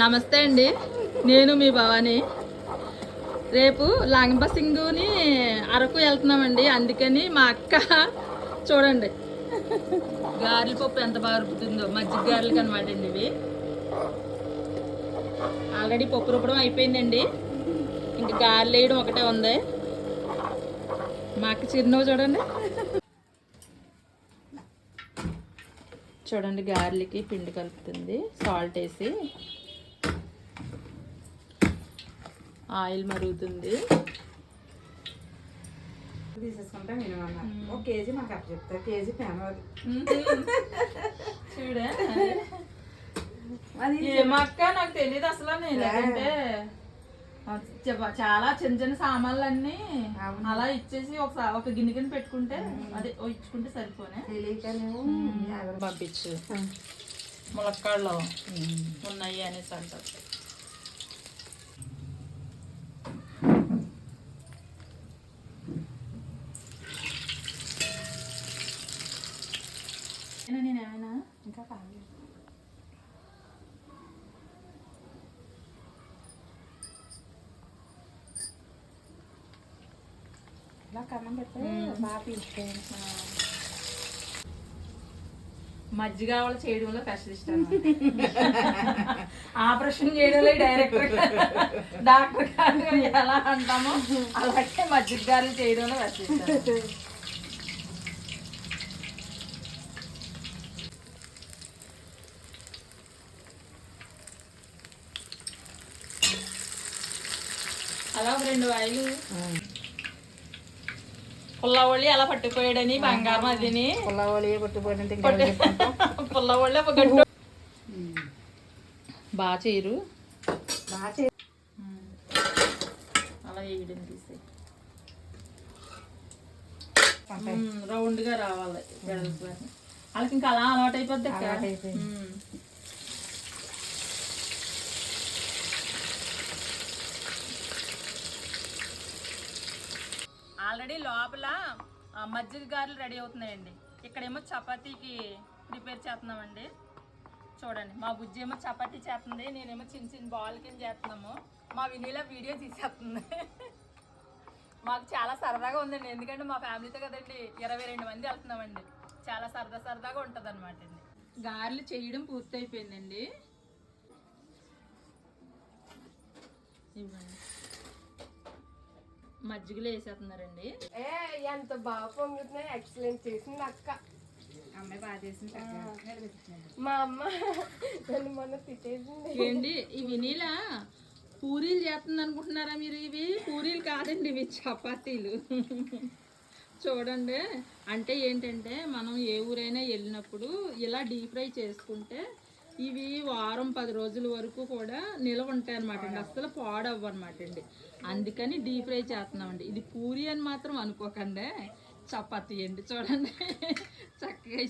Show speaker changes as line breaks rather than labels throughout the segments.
నమస్తే అండి. నేను మీ భవాని. రేపు లాంగబసింగుని అరకు వెళ్తున్నామండి. అందుకని మా అక్క చూడండి. గారెల పప్పు ఎంత బాగా రుపుతుందో మజ్జిగ గారెలకు అనమాట అండి ఇవి. ఆల్రెడీ పప్పు రుబ్బడం అయిపోయిందండి. ఇంకా గారెలు వేయడం ఒకటే ఉంది. మా అక్క చిరునవ్వు చూడండి. చూడండి గారెలకి పిండి కలుపుతుంది. సాల్ట్ వేసి ఆయిల్ మరుగుతుంది.
తీసేసుకుంటా ఒక కేజీ మాకు అప్పు చెప్తా కేజీ ప్యాన్
చూడే.
అది
ఏమక్క నాకు తెలియదు అసలు నేను అంటే చాలా చిన్న చిన్న సామాన్లు అన్ని. అలా ఇచ్చేసి ఒకసారి ఒక గిన్నె కింద పెట్టుకుంటే అదే ఓ ఇచ్చుకుంటే సరిపోనే. పంపించు. ములక్కాళ్ళు ఉన్నాయి అనేసి అంటారు.
ఇంకా కావాలి ఇలా కన్నం పెడితే బాగా పీల్చుకోవాలి
మజ్జిగ వాళ్ళు చేయడంలో స్పెషలిస్ట్ ఆపరేషన్ చేయడంలో డైరెక్టర్ డాక్టర్ గారు ఎలా అంటామో అలాగే మజ్జిగ గారు చేయడంలో స్పెషలిస్ట్ అలా రెండు వాయిలు. పుల్లవళ్ళి అలా పట్టుకుపోయాడని బంగారం అదిని.
పుల్లవోలి కొట్టుపోయినట్టు
పుల్లవళ్ళి ఒక గట్టు బాగా చేయరు
బాగా చే
అలా వేయడం తీసి
ఉంటాయి.
రౌండ్గా రావాలి. వాళ్ళకి ఇంకా అలా అలవాటు అయిపోద్ది ఆల్రెడీ లోపల మజ్జిగ గారెలు రెడీ అవుతున్నాయండి. ఇక్కడేమో చపాతీకి ప్రిపేర్ చేస్తున్నామండి. చూడండి మా బుజ్జి ఏమో చపాతీ చేస్తుంది నేనేమో చిన్న చిన్న బాల్ కింద చేస్తున్నాము. మా వినీలా వీడియో తీసేస్తుంది. మాకు చాలా సరదాగా ఉందండి. ఎందుకంటే మా ఫ్యామిలీతో కదండి ఇరవై రెండు మంది వెళ్తున్నామండి. చాలా సరదా సరదాగా ఉంటుంది అనమాట అండి. గారెలు చేయడం పూర్తయిపోయిందండి. ఇవ్వండి. మజ్జిగలో వేసేస్తున్నారండి.
ఏ ఎంత బాగా పొంగుతున్నాయి ఎక్సలెంట్ చేసింది అక్క.
అమ్మాయి బాగా చేసింది.
మా అమ్మ నన్ను మొన్న తిట్టేసింది.
ఏంటి ఈ వినీలా పూరీలు చేస్తుంది అనుకుంటున్నారా మీరు ఇవి? పూరీలు కాదండి ఇవి చపాతీలు. చూడండి అంటే ఏంటంటే మనం ఏ ఊరైనా వెళ్ళినప్పుడు ఇలా డీప్ ఫ్రై చేసుకుంటే ఇవి వారం పది రోజుల వరకు కూడా నిలవ ఉంటాయి అనమాట అండి. అసలు పాడవ్వు అనమాట అండి. అందుకని డీప్ ఫ్రై చేస్తున్నామండి. ఇది పూరి అని మాత్రం అనుకోకండి. చపాతీ అండి. చూడండి. చక్కగా.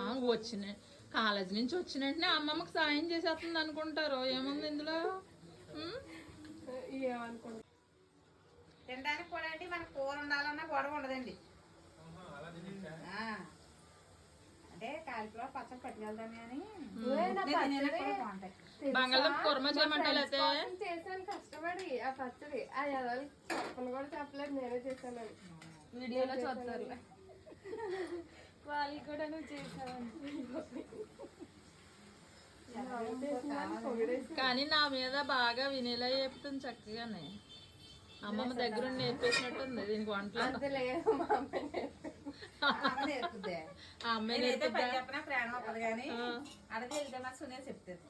ఆ, వచ్చిన కాలేజ్ నుంచి వచ్చిన వెంటనే అమ్మమ్మకి సాయం చేసేస్తుంది అనుకుంటారు? ఏముంది ఇందులో?
తినడానికి కూడా అండి మనకు కూర ఉండాలన్నా గొడవ ఉండదండి. అంటే కాలిఫ్లవర్ పచ్చడి పట్టుకెళ్తాను అని.
బంగాళదుంప కుర్మా
చేశాను కష్టపడి ఆ పచ్చడి. ఆ ఎదలు చెప్పను కూడా చెప్పలేదు నేనే చేశానని
వీడియోలో చూస్తారు.
వాళ్ళు కూడా నువ్వు చేసావని
కానీ నా మీద బాగా వినేలా చెప్తుంది చక్కగానే. అమ్మమ్మ దగ్గర నేర్పేసినట్టుంది దీనికి వంటలు.
ప్రాణం కానీ. అడిగి వెళ్తే మా సునే చెప్తుంది.